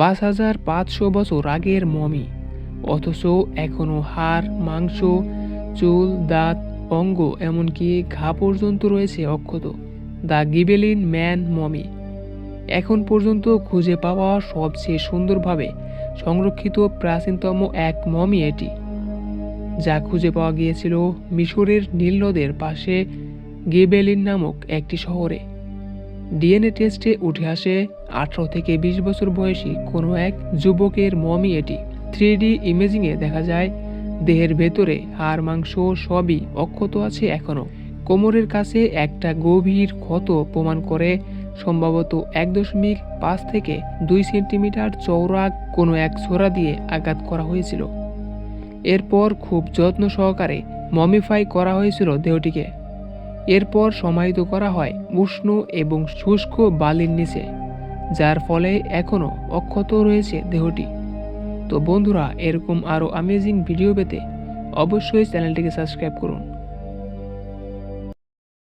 পাঁচ হাজার পাঁচশো বছর আগের মমি। অথচ এখনও হাড়, মাংস, চুল, দাঁত, অঙ্গ এমনকি ঘা পর্যন্ত রয়েছে অক্ষত। The Gebelein man mummy. এখন পর্যন্ত খুঁজে পাওয়া সবচেয়ে সুন্দরভাবে সংরক্ষিত প্রাচীনতম এক মমি এটি, যা খুঁজে পাওয়া গিয়েছিল মিশরের নীল নদের পাশে গিবেলিন নামক একটি শহরে। ডিএনএ টেস্টে উঠে আসে আঠারো থেকে বিশ বছর বয়সী কোনো এক যুবকের মমি এটি। থ্রি ডি ইমেজিংয়ে দেখা যায়, দেহের ভেতরে হাড়, মাংস সবই অক্ষত আছে এখনও কোমরের কাছে একটা গভীর ক্ষত প্রমাণ করে সম্ভবত এক দশমিক পাঁচ থেকে দুই সেন্টিমিটার চওড়া কোনো এক ছোড়া দিয়ে আঘাত করা হয়েছিল। এরপর খুব যত্ন সহকারে মমিফাই করা হয়েছিল দেহটিকে। এরপর সমাহিত করা হয় উষ্ণ এবং শুষ্ক বালির নিচে, যার ফলে এখনও অক্ষত রয়েছে দেহটি। তো বন্ধুরা, এরকম আরও আমেজিং ভিডিও পেতে অবশ্যই চ্যানেলটিকে সাবস্ক্রাইব করুন।